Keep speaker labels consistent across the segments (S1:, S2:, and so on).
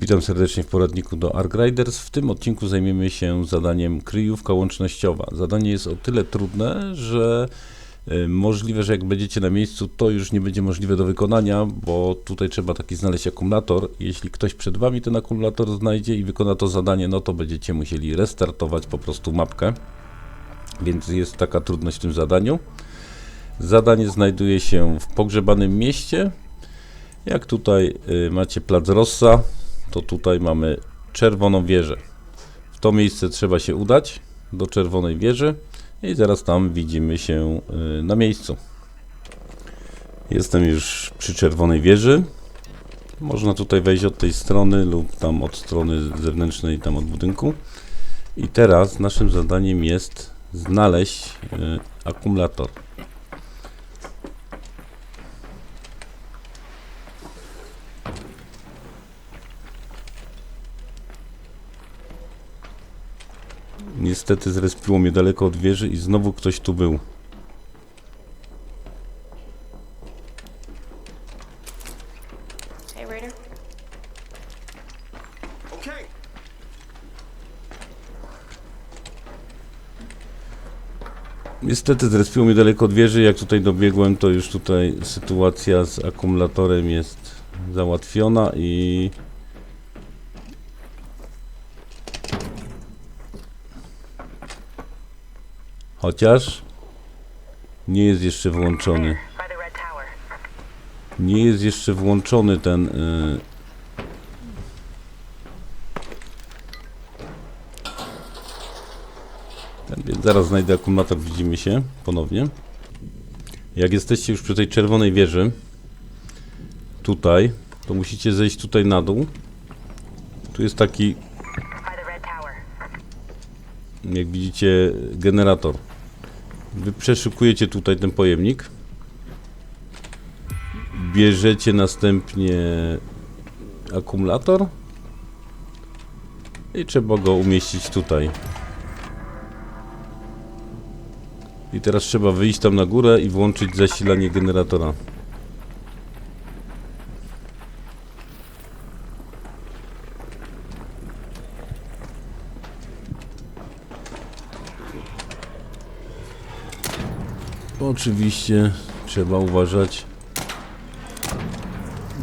S1: Witam serdecznie w poradniku do Ark Riders. W tym odcinku zajmiemy się zadaniem kryjówka łącznościowa. Zadanie jest o tyle trudne, że y, możliwe, że jak będziecie na miejscu, to już nie będzie możliwe do wykonania, bo tutaj trzeba taki znaleźć akumulator. Jeśli ktoś przed Wami ten akumulator znajdzie i wykona to zadanie, no to będziecie musieli restartować po prostu mapkę. Więc jest taka trudność w tym zadaniu. Zadanie znajduje się w pogrzebanym mieście. Jak tutaj y, macie plac Rossa, to tutaj mamy czerwoną wieżę. W to miejsce trzeba się udać do czerwonej wieży i zaraz tam widzimy się y, na miejscu. Jestem już przy czerwonej wieży. Można tutaj wejść od tej strony lub tam od strony zewnętrznej, tam od budynku. I teraz naszym zadaniem jest znaleźć y, akumulator. Niestety zrespiło mnie daleko od wieży i znowu ktoś tu był. Niestety zrespiło mnie daleko od wieży. Jak tutaj dobiegłem, to już tutaj sytuacja z akumulatorem jest załatwiona i... Chociaż nie jest jeszcze włączony. Nie jest jeszcze włączony ten. y, ten więc zaraz znajdę akumulator, widzimy się ponownie. Jak jesteście już przy tej czerwonej wieży, tutaj, to musicie zejść tutaj na dół. Tu jest taki, jak widzicie, generator. Wy przeszukujecie tutaj ten pojemnik. Bierzecie następnie akumulator i trzeba go umieścić tutaj. I teraz trzeba wyjść tam na górę i włączyć zasilanie generatora. Oczywiście trzeba uważać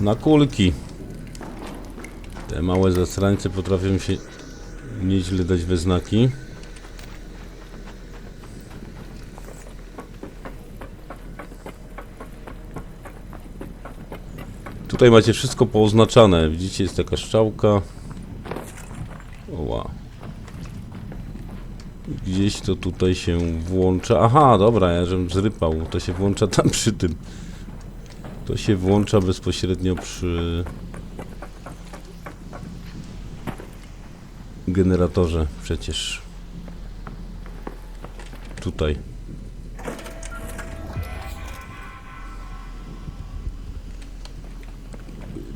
S1: na kulki. Te małe zasrańce potrafią się nieźle dać we znaki. Tutaj macie wszystko pooznaczane. Widzicie, jest taka strzałka. Oła. Gdzieś to tutaj się włącza. Aha, dobra, ja żebym zrypał. To się włącza tam przy tym. To się włącza bezpośrednio przy generatorze przecież. Tutaj.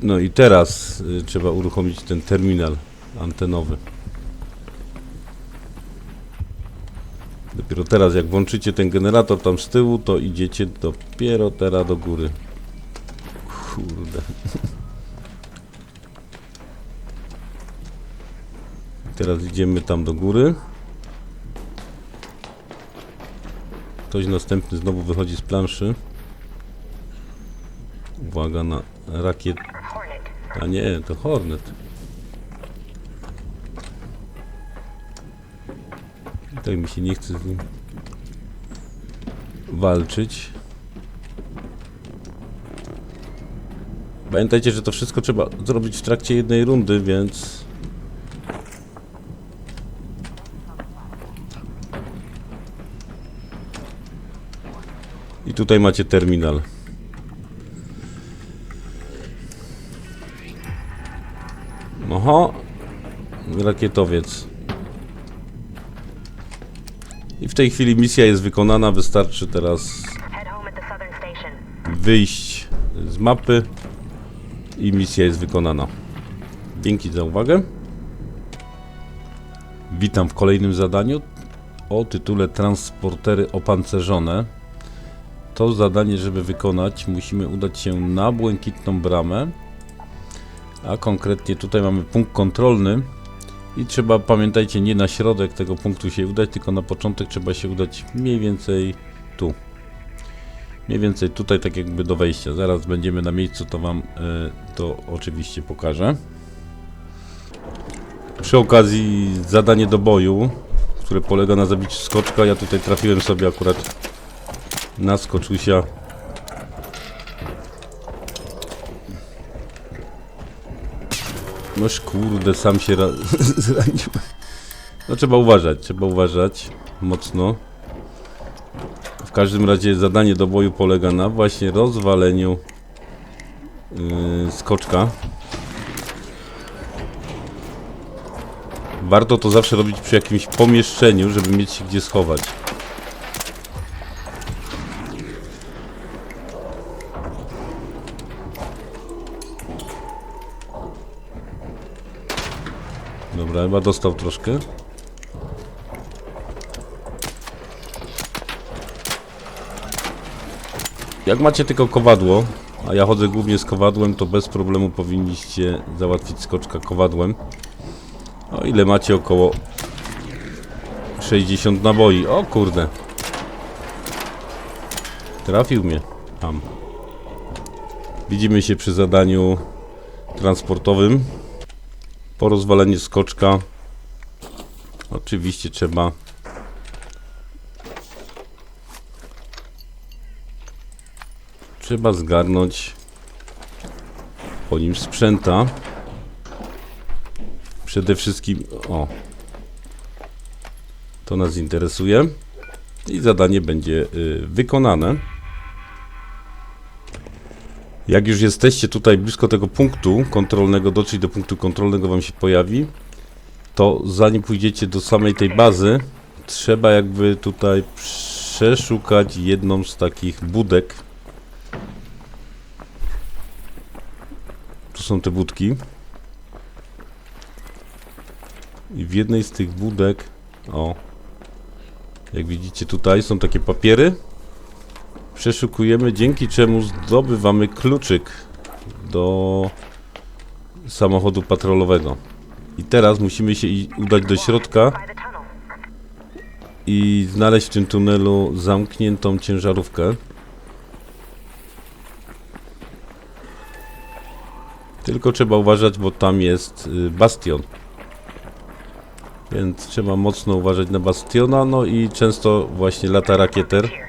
S1: No i teraz y, trzeba uruchomić ten terminal antenowy. Dopiero teraz, jak włączycie ten generator tam z tyłu, to idziecie dopiero teraz do góry. Kurde. Teraz idziemy tam do góry. Ktoś następny znowu wychodzi z planszy. Uwaga na rakiet. A nie, to Hornet. Tak mi się nie chce z nim walczyć. Pamiętajcie, że to wszystko trzeba zrobić w trakcie jednej rundy, więc... I tutaj macie terminal. Oho, rakietowiec. Tej chwili misja jest wykonana, wystarczy teraz wyjść z mapy i misja jest wykonana. Dzięki za uwagę. Witam w kolejnym zadaniu o tytule Transportery opancerzone. To zadanie, żeby wykonać, musimy udać się na Błękitną Bramę A konkretnie tutaj mamy punkt kontrolny. I trzeba, pamiętajcie, nie na środek tego punktu się udać, tylko na początek trzeba się udać mniej więcej tu. Mniej więcej tutaj, tak jakby do wejścia. Zaraz będziemy na miejscu, to Wam e, to oczywiście pokażę. Przy okazji zadanie do boju, które polega na zabiciu skoczka. Ja tutaj trafiłem sobie akurat na skoczusia. Noż kurde, sam się ra- zranił. No trzeba uważać, trzeba uważać mocno. W każdym razie zadanie do boju polega na właśnie rozwaleniu yy, skoczka. Warto to zawsze robić przy jakimś pomieszczeniu, żeby mieć się gdzie schować. Dobra, chyba dostał troszkę. Jak macie tylko kowadło, a ja chodzę głównie z kowadłem, to bez problemu powinniście załatwić skoczka kowadłem. O ile macie około 60 naboi. O kurde. Trafił mnie. Tam. Widzimy się przy zadaniu transportowym. Po rozwaleniu skoczka oczywiście trzeba trzeba zgarnąć po nim sprzęta. Przede wszystkim o to nas interesuje i zadanie będzie y, wykonane. Jak już jesteście tutaj blisko tego punktu kontrolnego, dotrzeć do punktu kontrolnego wam się pojawi, to zanim pójdziecie do samej tej bazy, trzeba jakby tutaj przeszukać jedną z takich budek. Tu są te budki. I w jednej z tych budek, o, jak widzicie tutaj są takie papiery. Przeszukujemy, dzięki czemu zdobywamy kluczyk do samochodu patrolowego. I teraz musimy się udać do środka i znaleźć w tym tunelu zamkniętą ciężarówkę. Tylko trzeba uważać, bo tam jest y, bastion. Więc trzeba mocno uważać na bastiona, no i często właśnie lata rakieter.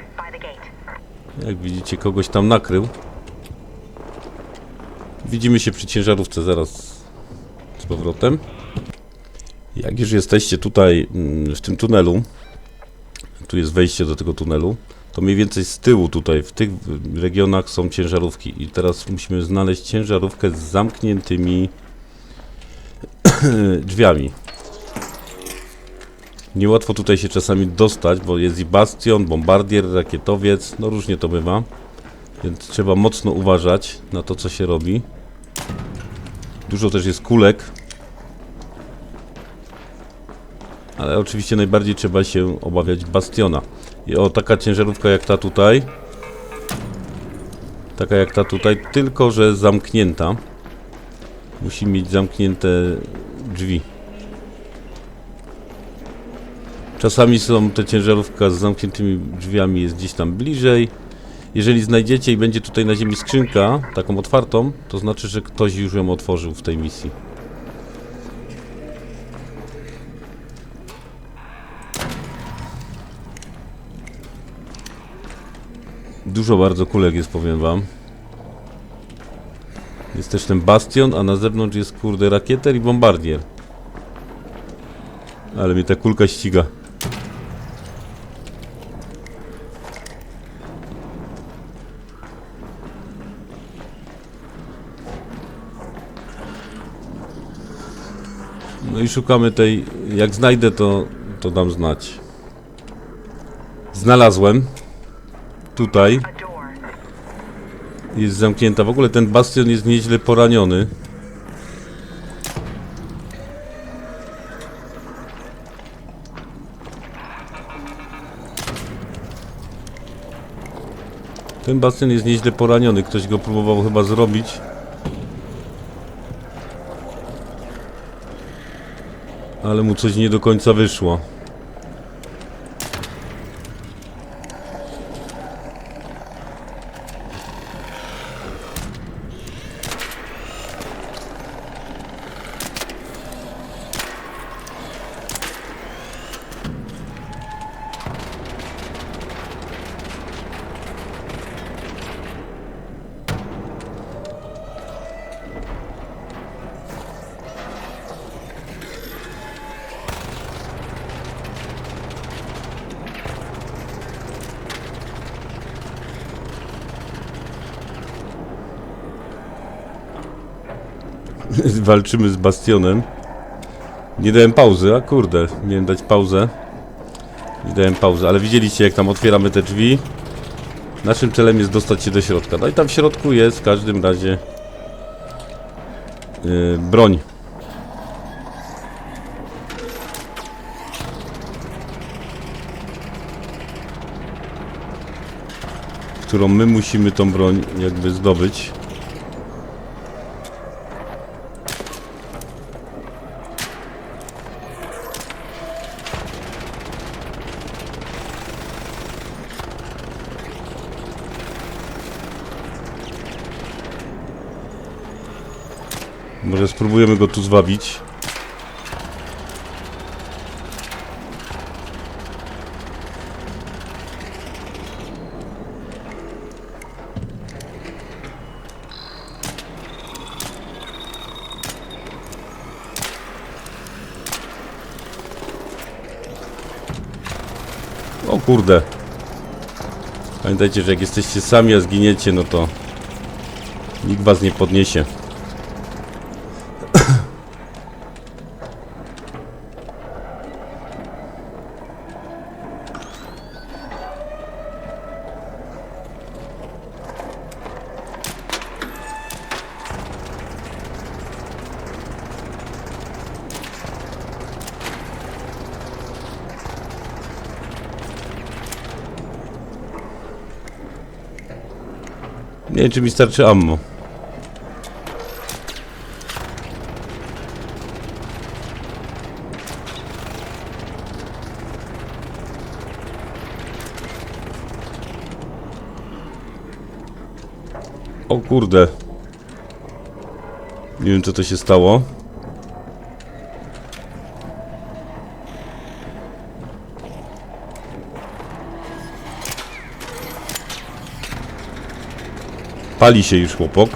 S1: Jak widzicie, kogoś tam nakrył. Widzimy się przy ciężarówce zaraz z powrotem. Jak już jesteście tutaj mm, w tym tunelu, tu jest wejście do tego tunelu, to mniej więcej z tyłu tutaj, w tych regionach są ciężarówki. I teraz musimy znaleźć ciężarówkę z zamkniętymi drzwiami. Niełatwo tutaj się czasami dostać, bo jest i bastion, bombardier, rakietowiec, no różnie to bywa. Więc trzeba mocno uważać na to, co się robi. Dużo też jest kulek. Ale oczywiście najbardziej trzeba się obawiać bastiona. I o, taka ciężarówka jak ta tutaj. Taka jak ta tutaj, tylko że zamknięta. Musi mieć zamknięte drzwi. Czasami są te ciężarówka z zamkniętymi drzwiami jest gdzieś tam bliżej. Jeżeli znajdziecie i będzie tutaj na ziemi skrzynka, taką otwartą, to znaczy, że ktoś już ją otworzył w tej misji. Dużo bardzo kulek jest, powiem wam. Jest też ten bastion, a na zewnątrz jest kurde rakieter i bombardier. Ale mnie ta kulka ściga. No i szukamy tej. Jak znajdę, to, to dam znać. Znalazłem. Tutaj jest zamknięta. W ogóle ten bastion jest nieźle poraniony. Ten bastion jest nieźle poraniony. Ktoś go próbował chyba zrobić. Ale mu coś nie do końca wyszło. Walczymy z Bastionem. Nie dałem pauzy, a kurde, miałem dać pauzę. Nie dałem pauzy, ale widzieliście jak tam otwieramy te drzwi. Naszym celem jest dostać się do środka. No i tam w środku jest w każdym razie yy, broń. Którą my musimy tą broń jakby zdobyć. Może spróbujemy go tu zwabić. O kurde. Pamiętajcie, że jak jesteście sami, a zginiecie, no to nikt was nie podniesie. Nie wiem, czy mi starczy ammo. O kurde. Nie wiem, co to się stało. Pali się już chłopok.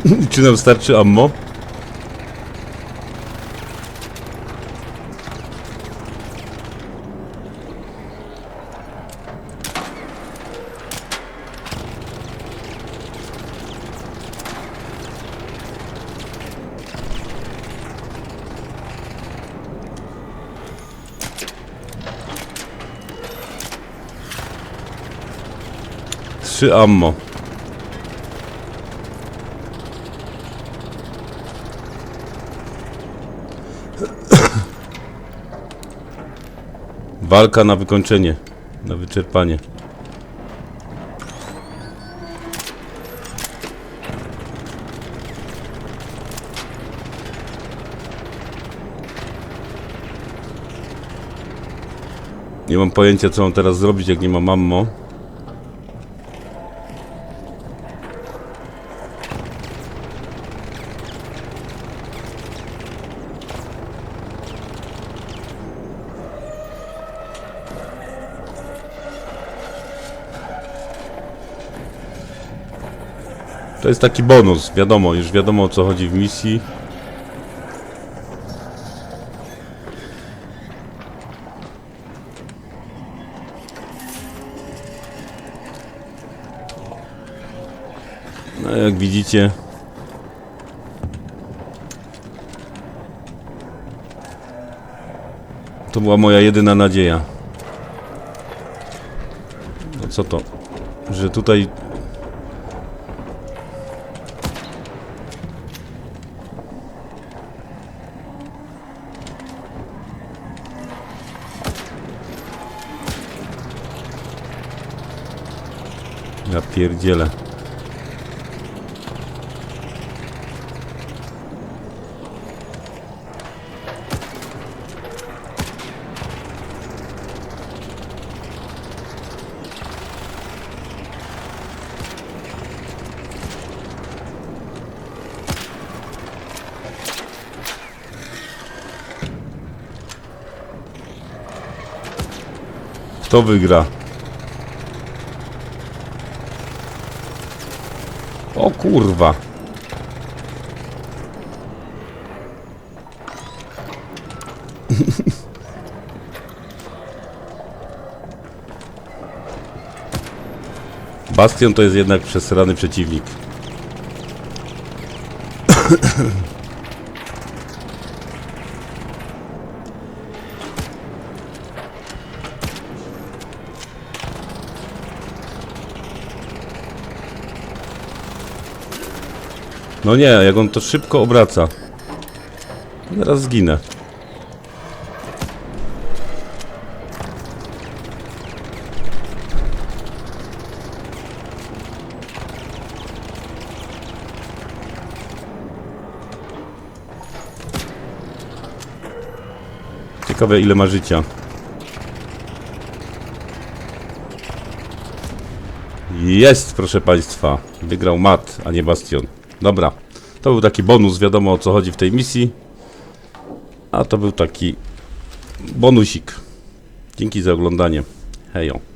S1: Czy nam starczy ammo? Trzy ammo. Walka na wykończenie, na wyczerpanie. Nie mam pojęcia co mam teraz zrobić jak nie mam ammo. To jest taki bonus, wiadomo, już wiadomo o co chodzi w misji. No jak widzicie To była moja jedyna nadzieja. No co to? że tutaj Ja pierdzielę. Kto wygra? O kurwa. Bastion to jest jednak przesrany przeciwnik. No nie, jak on to szybko obraca. Zaraz zginę. Ciekawe ile ma życia. Jest, proszę Państwa. Wygrał Mat, a nie Bastion. Dobra. To był taki bonus, wiadomo o co chodzi w tej misji. A to był taki bonusik. Dzięki za oglądanie. Hejo.